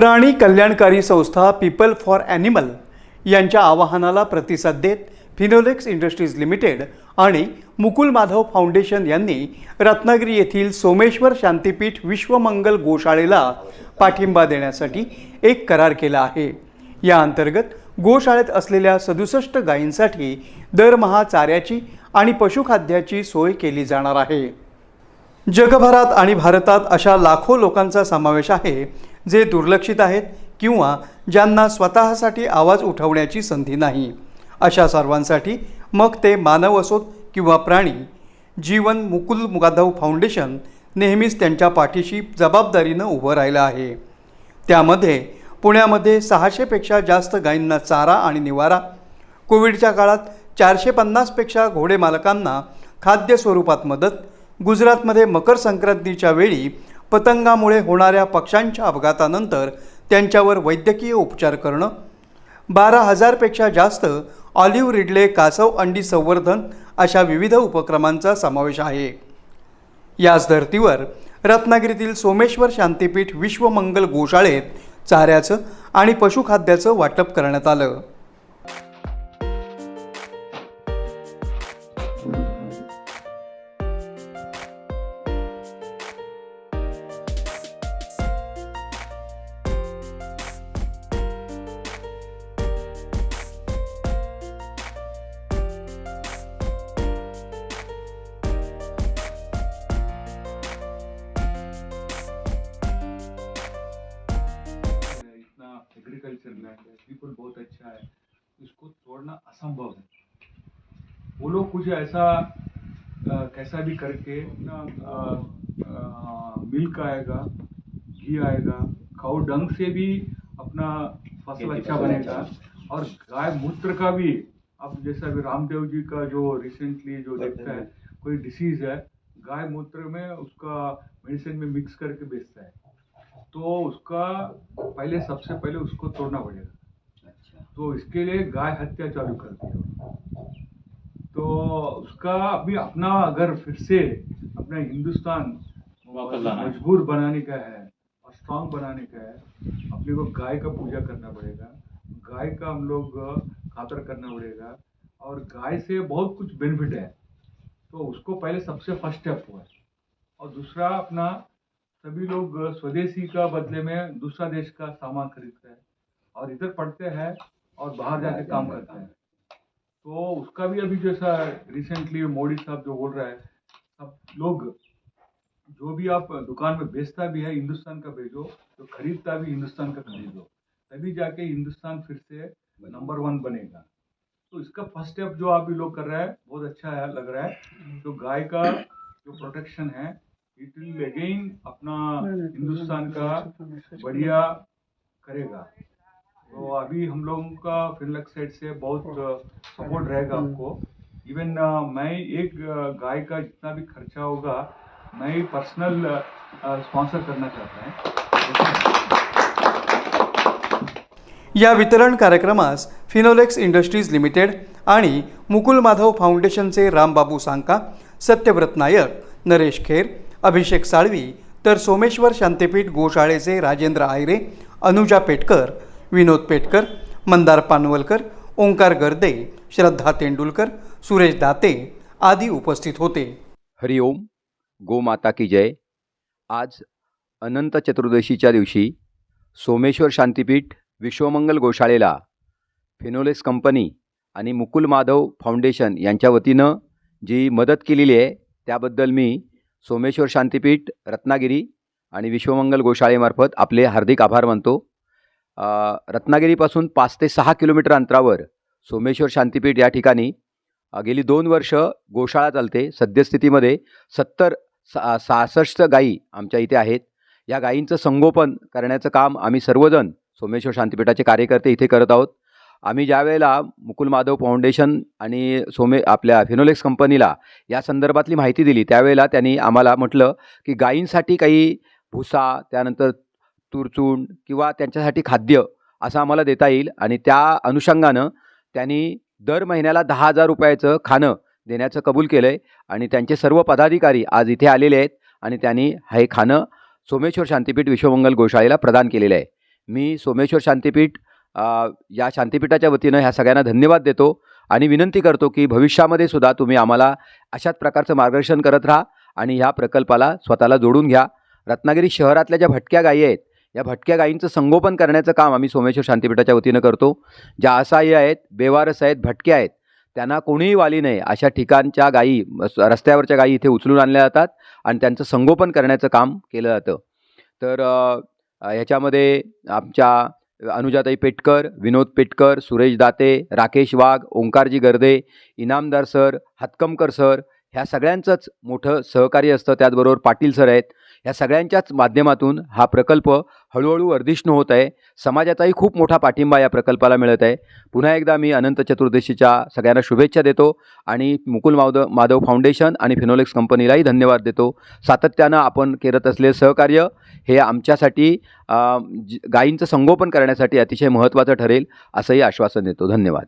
प्राणी कल्याणकारी संस्था पीपल फॉर ॲनिमल यांच्या आवाहनाला प्रतिसाद देत फिनोलेक्स इंडस्ट्रीज लिमिटेड आणि मुकुल माधव फाउंडेशन यांनी रत्नागिरी येथील सोमेश्वर शांतीपीठ विश्वमंगल गोशाळेला पाठिंबा देण्यासाठी एक करार केला आहे. या अंतर्गत गोशाळेत असलेल्या सदुसष्ट गायींसाठी दरमहा चाऱ्याची आणि पशुखाद्याची सोय केली जाणार आहे. जगभरात आणि भारतात अशा लाखो लोकांचा समावेश आहे. जे दुर्लक्षित आहेत किंवा ज्यांना स्वतःसाठी आवाज उठवण्याची संधी नाही. अशा सर्वांसाठी मग ते मानव असोत किंवा प्राणी जीवन मुकुल मुगाधव फाउंडेशन नेहमीच त्यांच्या पाठीशी जबाबदारीनं उभं राहिलं आहे. त्यामध्ये पुण्यामध्ये सहाशेपेक्षा जास्त गायींना चारा आणि निवारा कोविडच्या काळात चारशे पन्नासपेक्षा घोडे मालकांना खाद्य स्वरूपात मदत गुजरातमध्ये मकर संक्रांतीच्या वेळी पतंगामुळे होणाऱ्या पक्ष्यांच्या अपघातानंतर त्यांच्यावर वैद्यकीय उपचार करणं बारा हजारपेक्षा जास्त ऑलिव्ह रिडले कासव अंडी संवर्धन अशा विविध उपक्रमांचा समावेश आहे. याच धर्तीवर रत्नागिरीतील सोमेश्वर शांतीपीठ विश्वमंगल गोशाळेत चाऱ्याचं आणि पशुखाद्याचं वाटप करण्यात आलं. लैंड है पीपल बहुत अच्छा है इसको तोड़ना असंभव है। वो लोग कुछ ऐसा अ, कैसा भी करके ना मिल्क आएगा घी आएगा खाओ डंग से भी अपना फ़सल अच्छा बनेगा। और गाय मूत्र का भी अब जैसा अभी रामदेव जी का जो रिसेंटली जो देखता है कोई डिसीज है गाय मूत्र में उसका मेडिसिन में मिक्स करके बेचता है। तो उसका पहले सबसे पहले उसको तोड़ना पड़ेगा। अच्छा। तो इसके लिए गाय हत्या चालू कर दी तो उसका अभी अपना अगर फिर से अपना हिंदुस्तान। मजबूर बनाने का है और स्ट्रांग बनाने का है अपने को गाय का पूजा करना पड़ेगा। गाय का हम लोग खातर करना पड़ेगा। और गाय से बहुत कुछ बेनिफिट है। तो उसको पहले सबसे फ़र्स्ट स्टेप हुआ है। और दूसरा अपना सभी लोग स्वदेशी का बदले में दूसरा देश का सामान खरीदते हैं और इधर पढ़ते हैं और बाहर जाके काम करते हैं। तो उसका भी अभी जैसा रिसेंटली मोदी साहब जो बोल रहा है सब लोग जो भी आप दुकान में बेचता भी है हिंदुस्तान का भेजो तो खरीदता भी हिंदुस्तान का खरीदो तभी जाके हिंदुस्तान फिर से नंबर वन बनेगा। तो इसका फ़र्स्ट स्टेप जो आप भी लोग कर रहे हैं बहुत अच्छा है लग रहा है। जो गाय का जो प्रोटेक्शन है इट विल अगेन अपना हिंदुस्तान का बढ़िया करेगा। तो अभी हम लोगों का फिनलक साइड से बहुत सपोर्ट रहेगा आपको इवन मैं एक गाय का जितना भी खर्चा होगा मैं ही पर्सनल स्पॉन्सर करना चाहता या वितरण कार्यक्रमास फिनोलेक्स इंडस्ट्रीज़ लिमिटेड आणि मुकुल माधव फाउंडेशनचे रामबाबू सांका सत्यव्रत नायक नरेश खेर अभिषेक साळवी तर सोमेश्वर शांतीपीठ गोशाळेचे राजेंद्र आयरे अनुजा पेटकर विनोद पेटकर मंदार पानवलकर ओंकार गर्दे श्रद्धा तेंडुलकर सुरेश दाते आदी उपस्थित होते. हरिओम गोमाता की जय. आज अनंत चतुर्दशीच्या दिवशी सोमेश्वर शांतीपीठ विश्वमंगल गोशाळेला फिनोलेस कंपनी आणि मुकुल माधव फाउंडेशन यांच्या वतीनं जी मदत केलेली आहे त्याबद्दल मी सोमेश्वर शांतीपीठ रत्नागिरी आणि विश्वमंगल गोशाळेमार्फत आपले हार्दिक आभार मानतो. रत्नागिरीपासून पाच ते सहा किलोमीटर अंतरावर सोमेश्वर शांतीपीठ या ठिकाणी गेली दोन वर्ष गोशाळा चालते. सद्यस्थितीमध्ये सत्तर सा सहासष्ट गायी आमच्या इथे आहेत. या गायींचं संगोपन करण्याचं काम आम्ही सर्वजण सोमेश्वर शांतीपीठाचे कार्यकर्ते इथे करत आहोत. आम्ही ज्या वेळेला मुकुल माधव फाउंडेशन आणि सोमे आपल्या फिनोलेक्स कंपनीला या संदर्भातली माहिती दिली त्यावेळेला त्यांनी आम्हाला म्हटलं की गायींसाठी काही भुसा त्यानंतर तुरचूण किंवा त्यांच्यासाठी खाद्य असं आम्हाला देता येईल आणि त्या अनुषंगानं त्यांनी दर महिन्याला दहा हजार रुपयाचं खाणं देण्याचं कबूल केलं आहे आणि त्यांचे सर्व पदाधिकारी आज इथे आलेले आहेत आणि त्यांनी हे खाणं सोमेश्वर शांतीपीठ विश्वमंगल गोशाळेला प्रदान केलेलं आहे. मी सोमेश्वर शांतीपीठ या शांतीपीठाच्या वतीनं ह्या सगळ्यांना धन्यवाद देतो आणि विनंती करतो की भविष्यामध्ये सुद्धा तुम्ही आम्हाला अशाच प्रकारचं मार्गदर्शन करत राहा आणि ह्या प्रकल्पाला स्वतःला जोडून घ्या. रत्नागिरी शहरातल्या ज्या भटक्या गायी आहेत या भटक्या गायींचं संगोपन करण्याचं काम आम्ही सोमेश्वर शांतीपीठाच्या वतीनं करतो. ज्या असहाय्य आहेत बेवारस आहेत भटक्या आहेत त्यांना कोणीही वाली नाही अशा ठिकाणच्या गायी रस्त्यावरच्या गायी इथे उचलून आणल्या जातात आणि त्यांचं संगोपन करण्याचं काम केलं जातं. तर ह्याच्यामध्ये आमच्या अनुजाताई पेटकर विनोद पेटकर सुरेश दाते राकेश वाघ ओंकारजी गर्दे इनामदार सर हातकमकर सर ह्या सगळ्यांचंच मोठं सहकार्य असतं त्याचबरोबर पाटील सर आहेत. ह्या सगळ्यांच्याच माध्यमातून हा प्रकल्प हळूहळू वर्धिष्णू होत आहे. समाजाचाही खूप मोठा पाठिंबा या प्रकल्पाला मिळत आहे. पुन्हा एकदा मी अनंत चतुर्दशीच्या सगळ्यांना शुभेच्छा देतो आणि मुकुल माधव माधव फाउंडेशन आणि फिनोलेक्स कंपनीलाही धन्यवाद देतो. सातत्यानं आपण करत असलेलं सहकार्य हे आमच्यासाठी गायींचं संगोपन करण्यासाठी अतिशय महत्त्वाचं ठरेल असंही आश्वासन देतो. धन्यवाद.